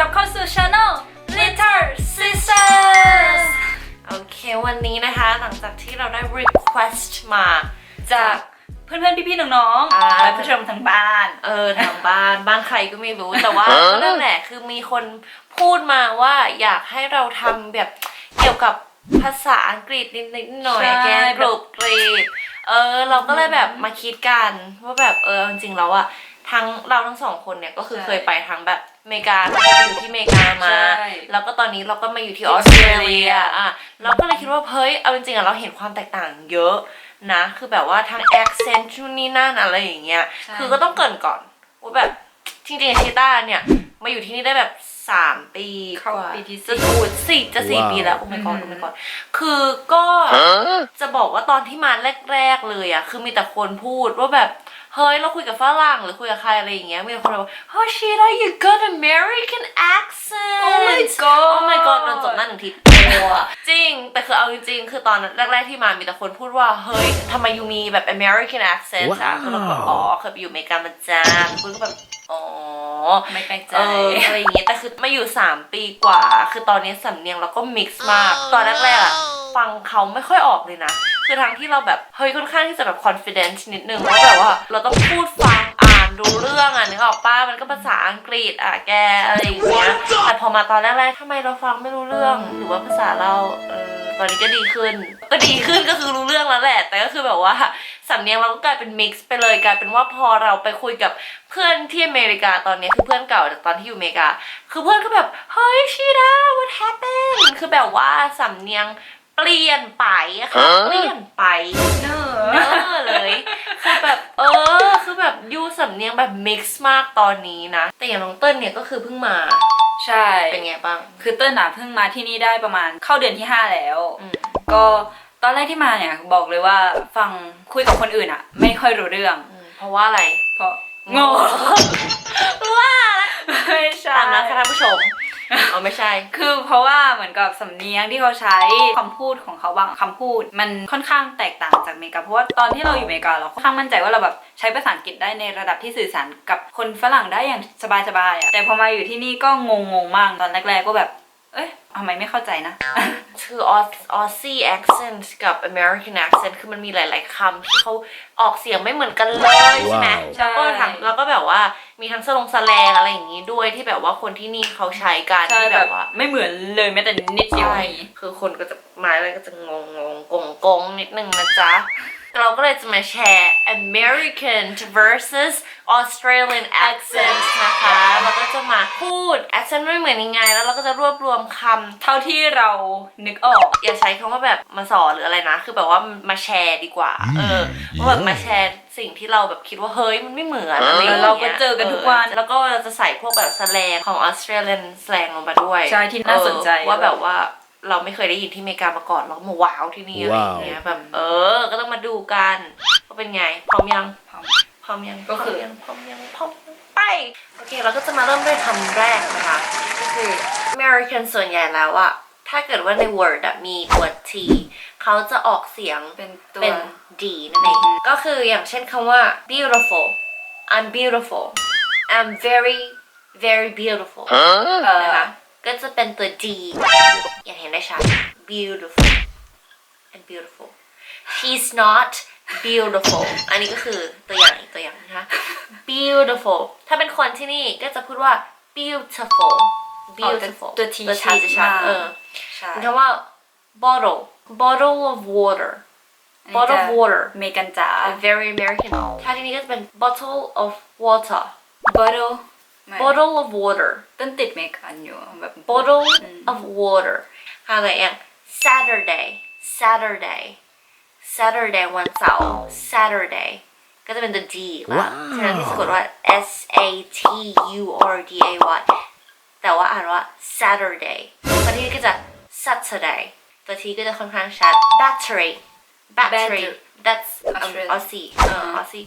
รับเข้าสู่ Channel Little Sisters โอเควันนี้นะคะ หลังจากที่เราได้ request มาจาก เพื่อนๆ พี่ๆ น้องๆอ่าและผู้ชมทางบ้าน เออทางบ้าน บ้านใครก็ไม่รู้ แต่ว่าก็นั่นแหละคือมีคนพูดมาว่าอยากให้เราทำแบบเกี่ยวกับภาษาอังกฤษนิดๆหน่อยใช่แกกรุบกรีบเออ เราก็เลยแบบมาคิดกันว่าแบบเออจริงๆแล้วอะ ทั้งเราทั้งสองคนเนี่ยก็คือใช่เคยไปทั้งแบบอเมริกาเราไปอยู่ที่อเมริกามา ใช่ แล้วก็ตอนนี้เราก็มาอยู่ที่ที่ออออสสเตเตรรเลีเลียยอะเราก็เลยคิดว่าเฮ้ยเอาจริงๆอะเราเห็นความแตกต่างเยอะนะ คือแบบว่าทั้ง accent ชุนนี่นั่นอะไรอย่างเงี้ย ใช่ คือก็ต้องเกรินก่อนว่าแบบจริงๆชิต้าเนี่ยมาอยู่ที่นี่ได้แบบสามปีเข้ากว่าปีที่จะสี่พูดสี่จะสี่ว้าว ปีแล้วโอ้ my god อืโอ้ม my god คือก็จะบอกว่าตอนที่มาแรก ๆ เลยอะคือมีแต่คนพูดว่าแบบ เฮ้ยเราคุยกับฝรั่งหรือคุยกับใครอะไรอย่างเงี้ยมีแต่คนบอกเฮ้ยชีต้า you got American accent Oh my god oh my god โดนจบหน้าหนึ่งทีจริง แต่คือเอาจริงๆ คือตอนแรก ๆ ที่มามีแต่คนพูดว่า เฮ้ยทำไมยูมีแบบ American accent อะว้าวคือเราก็แบบอ๋อเคยไปอยู่อเมริกามาจ้าคุณก็แบบอ๋อไม่แปลกใจเอออะไรอย่างเงี้ยแต่คือมาอยู่ 3 ปีกว่า คือตอนนี้สำเนียงเราก็มิกซ์มาก ตอนแรกๆอะฟังเขาไม่ค่อยออกเลยนะ คือทั้งที่เราแบบเฮ้ยค่อนข้างที่จะแบบ confidence นิดนึงว่าแบบว่าเราต้องพูดฟังอ่านรู้เรื่องอะนึกออกป้ามันก็ภาษาอังกฤษอะแกอะไรอย่างเงี้ยแต่พอมาตอนแรกๆทำไมเราฟังไม่รู้เรื่องหรือว่าภาษาเราเออตอนนี้ก็ดีขึ้น ก็ดีขึ้นก็คือรู้เรื่องแล้วแหละ แต่ก็คือแบบว่าสำเนียงเราก็กลายเป็นมิกซ์ไปเลยกลายเป็นว่าพอเราไปคุยกับเพื่อนที่อเมริกาตอนนี้คือเพื่อนเก่าจากตอนที่อยู่อเมริกา คือเพื่อนก็แบบเฮ้ยชีดา what happened คือแบบว่าสำเนียง เปลี่ยนไปอะค่ะ เปลี่ยนไป เนอเนอเลยคือแบบเออ คือแบบยูสำเนียงแบบมิกซ์มากตอนนี้นะ แต่อย่างน้องเติ้ลเนี่ยก็คือเพิ่งมา ใช่ เป็นไงบ้าง คือเติ้ลน่ะเพิ่งมาที่นี่ได้ประมาณเข้าเดือนที่ 5 แล้ว อืม ก็ตอนแรกที่มาเนี่ยบอกเลยว่าฟังคุยกับคนอื่นอะไม่ค่อยรู้เรื่องอืมเพราะว่าอะไรเพราะโง่ ว่าไม่ใช่ตามนั้นค่ะท่านผู้ชม เอาไม่ใช่ คือเพราะว่าเหมือนกับสำเนียงที่เขาใช้คำพูดของเขาบางคำพูด มันค่อนข้างแตกต่างจากอเมริกาเพราะว่าตอนที่เราอยู่อเมริกาเราค่อนข้างมั่นใจว่าเราแบบใช้ภาษาอังกฤษได้ในระดับที่สื่อสารกับคนฝรั่งได้อย่างสบายๆอะแต่พอมาอยู่ที่นี่ก็งงๆมากตอนแรกๆก็แบบ เอ้ยทำไมไม่เข้าใจนะ คือออสซี่ accent กับ American accent คือมันมีหลาย ๆคำที่เขาออกเสียงไม่เหมือนกันเลยใช่ไหมว้าวแล้วก็ทั้งแล้วก็แบบว่ามีทั้งสลงสแลงอะไรอย่างนี้ด้วยที่แบบว่าคนที่นี่เขาใช้กันใช่ที่แบแบบบว่า ไม่เหมือนเลยแม้แต่นิดเดียวใช่นี้คือคนก็จะมาแล้วก็จะงงงงกงกงนิดนึงนะจ๊ะ เราก็เลยจะมาแชร์ American versus Australian accent นะคะ เราก็จะมาพูด accent ไม่เหมือนยังไง แล้วเราก็จะรวบรวมคำเท่าที่เรานึกออก อย่าใช้คำว่าแบบมาสอนหรืออะไรนะ คือแบบว่ามาแชร์ดีกว่า เออว่าแบบมาแชร์สิ่งที่เราแบบคิดว่าเฮ้ยมันไม่เหมือนอะไรอย่างเงี้ยเราก็เจอกันทุกวัน แล้วก็เราจะใส่พวกแบบสแลงของ Australian slang ลงมาด้วย ใช่ที่น่าสนใจเออว่าแบบว่า เราไม่เคยได้ยินที่อเมริกามาก่อนเราก็มาว้าวที่นี่อะไรอย่างเงี้ยแบบเออ ก็ต้องมาดูกันว่าเป็นไงพร้อมยังพร้อมพร้อมยังก็คือพร้มยังพร้อมยังพร้อมยังไปโอเค เราก็จะมาเริ่มด้วยคำแรกนะคะก็คือ American ส่วนใหญ่แล้วอะถ้าเกิดว่าใน word อะมีตัว t เขาจะออกเสียงเป็นตัวเป็น d นั่นเองก็คืออย่างเช่นคำว่า beautiful I'm beautiful I'm very very beautiful เออนะคะ ก็จะเป็นตัว d อย่างเห็นได้ชัด beautiful and beautiful she's not beautiful อันนี้ก็คือตัวอย่างอีกตัวอย่างนะคะ beautiful ถ้าเป็นคนที่นี่ก็จะพูดว่า beautiful beautiful ตัว T ตัว T ชัด จะชัด มาก เออ ใช่ คำว่า bottle bottle of water อันนี้ bottle จะ of water อเมริกันจ๋า very American ถ้าที่นี่ก็จะเป็น bottle of water bottle ไม่ bottle of water ต้นติดอเมริกันอยู่แบบ bottle of water ค่ะอะไรอย่าง Saturday Saturday Saturday วันเสาร์ Saturday ก็จะเป็นตัว D ละ ว้าว ฉะนั้นที่สะกดว่า S A T U R D A Y แต่ว่าอ่านว่า Saturday คนที่นี่ก็จะ Saturday ตัวทีก็จะค่อนข้างชัด battery battery Battery that's Australian Aussie เออ Aussie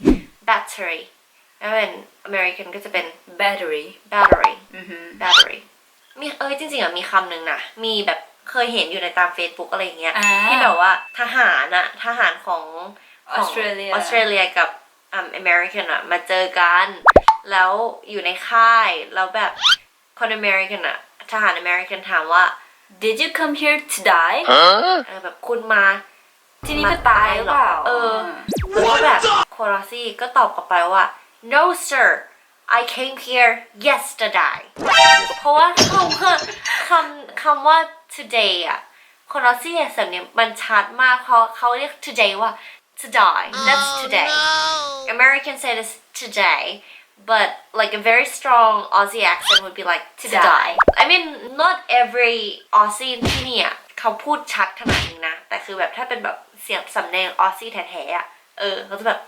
battery แล้วเป็น American ก็จะเป็น battery battery อือหือ battery มีเอ้ยจริงๆอะมีคำหนึ่งนะ มีแบบเคยเห็นอยู่ในตาม Facebook อะไรอย่างเงี้ยอ่า ที่แบบว่าทหารอะทหารของขออสเตรเลีย ออสเตรเลียกับอ่าอเมริกันอะมาเจอกัน แล้วอยู่ในค่ายแล้วแบบคนอเมริกันอะทหารอเมริกันถามว่า Did you come here to die เออแบบคุณมา ที่นี่เพื่อตายหรือเปล่าเออ แล้วก็แบบโคลาซี่ก็ตอบกลับไปว่า no sir I came here yesterday เพราะว่าคำว่าคำคำว่า today อะโคลาซี่อะสำเนียงมันชัดมากเขาเขาเรียก today ว่า to die that's today American say this today but like a very strong Aussie accent would be like to die I mean not every Aussie ที่นี่อะเขาพูดชัดขนาดนี้นะ แต่คือแบบถ้าเป็นแบบเสียงสำเนียง Aussie แท้ๆอะเออเขาจะแบบ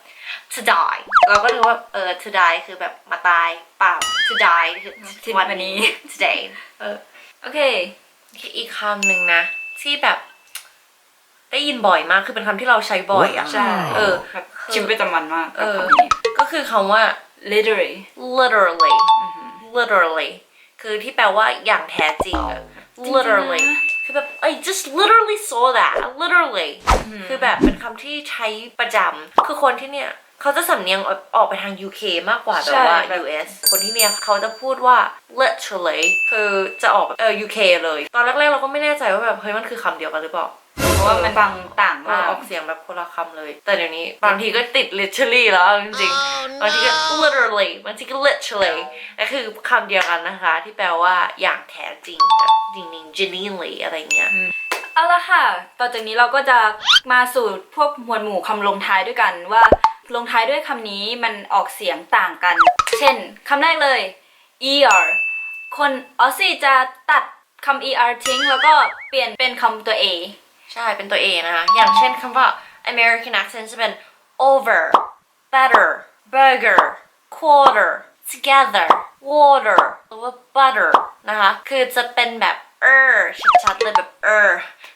to die เราก็นึกว่าเออ to die คือแบบมาตายเปล่า to die คือที่วันวันนี้นี้ today เออโอเค อีกคำหนึ่งนะ ที่แบบ ได้ยินบ่อยมาก คือเป็นคำที่เราใช้บ่อยอะใช่เออแบบชีวิตประจำวันมากกับเออคำนี้ก็คือคำว่า literally literally literally คือที่แปลว่าอย่างแท้จริงอะ literally คือแบบ I just literally saw that literally คือแบบเป็นคำที่ใช้ประจำคือคนที่เนี่ยเขาจะสำเนียงออกออกไปทาง UK มากกว่าแบบว่าใช่แบบ US คนที่เนี่ยเขาจะพูดว่า literally คือจะออกแบบเออ UK เลย ตอนแรกๆเราก็ไม่แน่ใจว่าแบบเฮ้ยมันคือคำเดียวกันหรือเปล่าเพ ราะว่ามันฟังต่างเอมาอกออกเสียงแบบคนละคำเลย แต่เดี๋ยวนี้บางทีก็ติด literally แล้วจริงๆบางทีก็ literally บางทีก็ literally ก็คือคำเดียวกันนะคะ ที่แปลว่าอย่างแท้จริงแบบจริงๆ genuinely อะไรเงี้ยเอาละค่ะ ต่อจากนี้เราก็จะมาสู่พวกหมวดหมู่คำลงท้ายด้วยกันว่าลงท้ายด้วยคำนี้มันออกเสียงต่างกัน เช่นคำแรกเลย er คนออสซี่จะตัดคำ er ทิ้งแล้วก็เปลี่ยนเป็นคำตัว a ใช่เป็นตัว A นะคะ อย่างเช่นคำว่า American accent จะเป็น over better burger quarter together water หรือว่า butter นะคะ คือจะเป็นแบบ er ชัดๆเลยแบบ er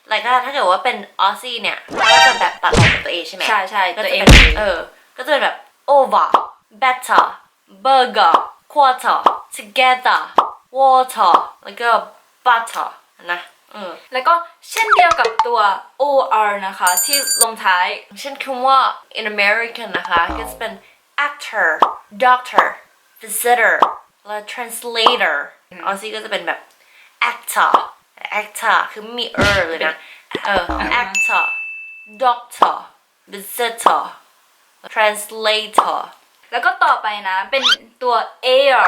แล้วก็ถ้าเกิดว่าเป็น Aussie เนี่ย ก็จะแบบตัดออกเป็นตัว A ใช่ไหมใช่ใช่ก็ตัวจะ a เป็นเออ ก็จะเป็นแบบ over better burger quarter together water แล้วก็ butter นะ เออแล้วก็เช่นเดียวกับตัว or นะคะ ที่ลงท้าย เช่นคำว่า in American นะคะก็จะเป็น actor doctor visitor และ translator ออซี่ก็จะเป็นแบบ actor actor คือม่มี er เลยนะ เออ actor doctor visitor translator แล้วก็ต่อไปนะ เป็นตัว air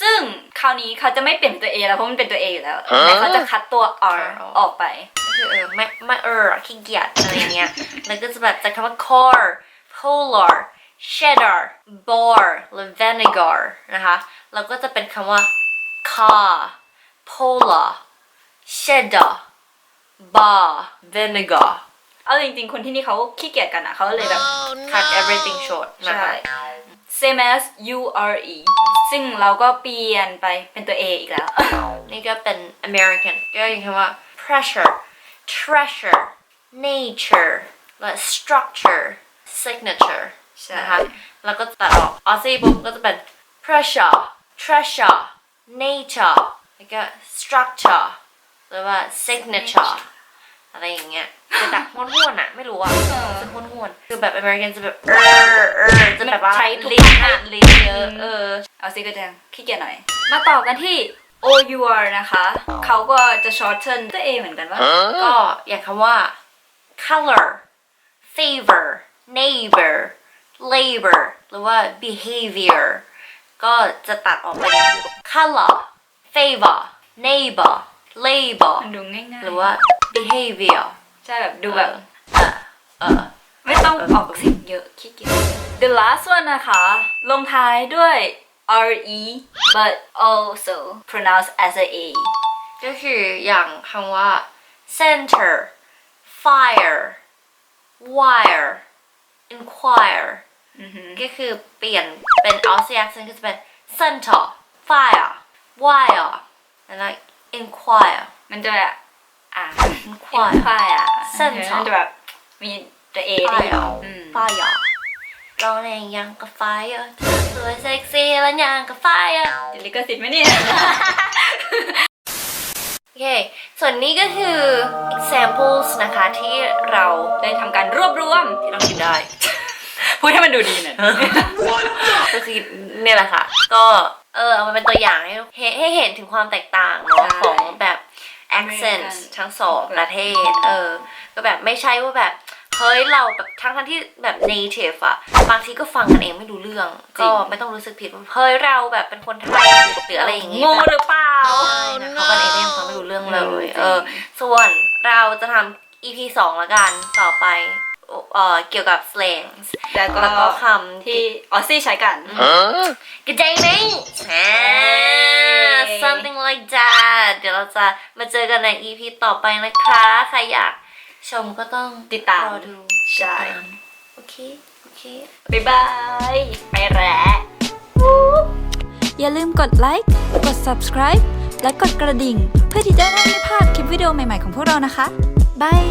ซึ่งคราวนี้เขาจะไม่เปลี่ยนตัว a แล้วเพราะมันเป็นตัว a อยู่แล้วแต่เขาจะคัดตัว r ออกไป คือเออไม่ไม่เอออะขี้เกียจอะไรเงี้ย แล้วก็จะแบบจากคำว่า core polar cheddar bar หรือ vinegar นะคะ แล้วก็จะเป็นคำว่า car polar cheddar bar vinegar เอาจริงๆ คนที่นี่เขาขี้เกียจกันอะเขาเลยแบบ cut everything short นะคะใช่ same as u r e ซึ่งเราก็เปลี่ยนไปเป็นตัว a อีกแล้ว นี่ก็เป็น American ก็อย่างคำว่า pressure treasure nature และ structure signature ใช่นะคะแล้วก็ตัดออก Aussie ปุ๊บก็จะเป็น pressure treasure nature แล้วก็ structure หรือว่า signature อะไรอย่างเงี้ยจะแบบห้วนๆอะ ไม่รู้อะจะห้วนๆคือแบบ American จะแบบเออเออจะแบบว่าใช้ทุกลิ้นคำอะลิ้นเยอะเออเอาซิก็จะขี้เกียจหน่อย มาต่อกันที่ o u r นะคะ เขาก็จะ shorten ตัว a เหมือนกันว่าก็อย่างคำว่า color favor neighbor labor หรือว่า behavior ก็จะตัดออกเป็น color favor neighbor labor มันดูง่ายๆหรือว่า behavior ใช่แบบดูแบบเออเออไม่ต้องออกเสียงเยอะขี้เกียจ The last one นะคะ ลงท้ายด้วย re but also pronounced as a a ก็คืออย่างคำว่า center fire wire inquire อือหือก็คือเปลี่ยนเป็น Aussie accent ก็จะเป็น center fire wire แล้วก็ inquire มันจะแบบอ่า inquire ควายอะ Center มันจะแบบมีตัว a ได้อยู่ fire อืม fire เราเองยังกับ fire เธอสวยเซ็กซี่แล้วยังกับ fire ติดลิขสิทธิ์ไหมเนี่ยโอเค ส่วนนี้ก็คือ examples นะคะที่เราได้ทำการรวบรวมที่เราคิดได้ พูดให้มันดูดีหน่อยก็คือเนี่ยแหละค่ะ ก็ เออเอามาเป็นตัวอย่างให้ให้ให้เห็นถึงความแตกต่างเนาะใช่ของแบบ accent ทั้งสองประเทศ เออ ก็แบบไม่ใช่ว่าแบบเฮ้ยเราแบบทั้งทั้งที่แบบ native อะบางทีก็ฟังกันเองไม่รู้เรื่อง ก็ไม่ต้องรู้สึกผิดว่าเฮ้ยเราแบบเป็นคนไทยหรืออะไรอย่างงี้โง่หรือเปล่าใช่นะเขากันเองก็ยังฟังไม่รู้เรื่องเลย เออ ส่วนเราจะทำ EP สองละกันต่อไป เอ่อเกี่ยวกับ slangs แล้วก็แล้วก็คำที่ที่ออสซี่ใช้กัน Good day mate อ่า Hey. something like that เดี๋ยวเราจะมาเจอกันใน EP ต่อไปนะคะ ใครอยากชมก็ต้องติดตามรอดูใช่ ติดตามโอเค โอเค บ๊ายบาย ไปแล้ว อย่าลืมกดไลค์ กด subscribe และกดกระดิ่ง เพื่อที่จะได้ไม่พลาดคลิปวิดีโอใหม่ๆของพวกเรานะคะ บาย